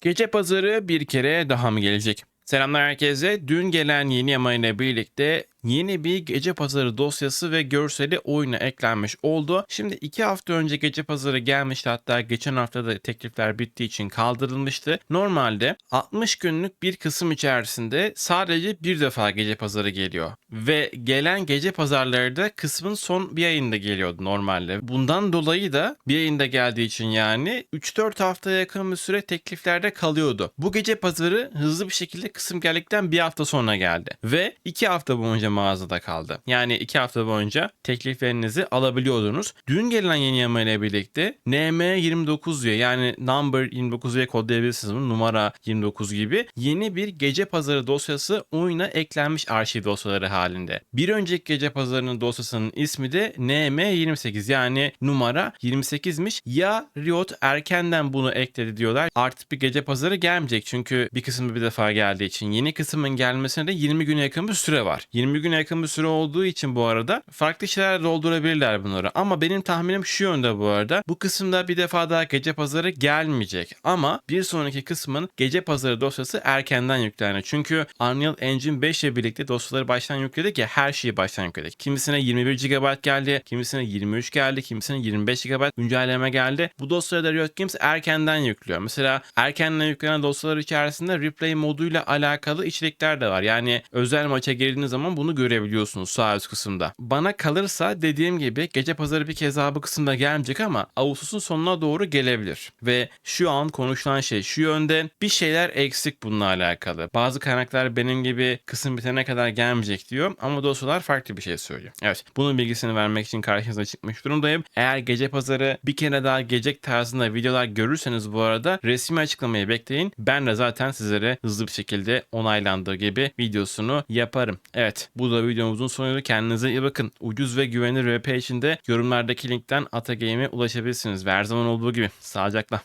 Gece pazarı bir kere daha mı gelecek? Selamlar herkese. Dün gelen yeni yama ile birlikte yeni bir gece pazarı dosyası ve görseli oyuna eklenmiş oldu. Şimdi iki hafta önce gece pazarı gelmişti hatta geçen hafta da teklifler bittiği için kaldırılmıştı. Normalde 60 günlük bir kısım içerisinde sadece bir defa gece pazarı geliyor. Ve gelen gece pazarları da kısmın son bir ayında geliyordu normalde. Bundan dolayı da bir ayında geldiği için yani 3-4 haftaya yakın bir süre tekliflerde kalıyordu. Bu gece pazarı hızlı bir şekilde kısım geldikten bir hafta sonra geldi. Ve 2 hafta boyunca mağazada kaldı. Yani 2 hafta boyunca tekliflerinizi alabiliyordunuz. Dün gelen yeni yama ile birlikte NM29 diye yani number 29 diye kodlayabilirsiniz bunu. Numara 29 gibi yeni bir gece pazarı dosyası oyuna eklenmiş arşiv dosyaları halinde. Bir önceki gece pazarının dosyasının ismi de NM28 yani numara 28'miş. Ya Riot erkenden bunu ekledi diyorlar. Artık bir gece pazarı gelmeyecek çünkü bir kısmı bir defa geldiği için. Yeni kısmın gelmesine de 20 güne yakın bir süre var. 20 güne yakın bir süre olduğu için bu arada farklı şeyler doldurabilirler bunları. Ama benim tahminim şu yönde bu arada. Bu kısımda bir defa daha gece pazarı gelmeyecek. Ama bir sonraki kısmın gece pazarı dosyası erkenden yüklenir. Çünkü Unreal Engine 5 ile birlikte dosyaları baştan yükledik ya her şeyi baştan yükledik. Kimisine 21 GB geldi, kimisine 23 geldi, kimisine 25 GB güncelleme geldi. Bu dosyaları Riot Games erkenden yüklüyor. Mesela erkenden yüklenen dosyalar içerisinde replay moduyla alakalı içerikler de var. Yani özel maça girdiğiniz zaman bunu görebiliyorsunuz sağ üst kısımda. Bana kalırsa dediğim gibi gece pazarı bir kez daha bu kısımda gelmeyecek ama Ağustos'un sonuna doğru gelebilir. Ve şu an konuşulan şey şu yönde bir şeyler eksik bununla alakalı. Bazı kaynaklar benim gibi kısım bitene kadar gelmeyecek diyor ama dosyalar farklı bir şey söylüyor. Evet bunun bilgisini vermek için karşınıza çıkmış durumdayım. Eğer gece pazarı bir kere daha gelecek tarzında videolar görürseniz bu arada resmi açıklamayı bekleyin. Ben de zaten sizlere hızlı bir şekilde onaylandığı gibi videosunu yaparım. Evet bu da videomuzun sonuydu. Kendinize iyi bakın. Ucuz ve güvenilir VP için de yorumlardaki linkten Atagame'e ulaşabilirsiniz. Ve her zaman olduğu gibi sağlıcakla.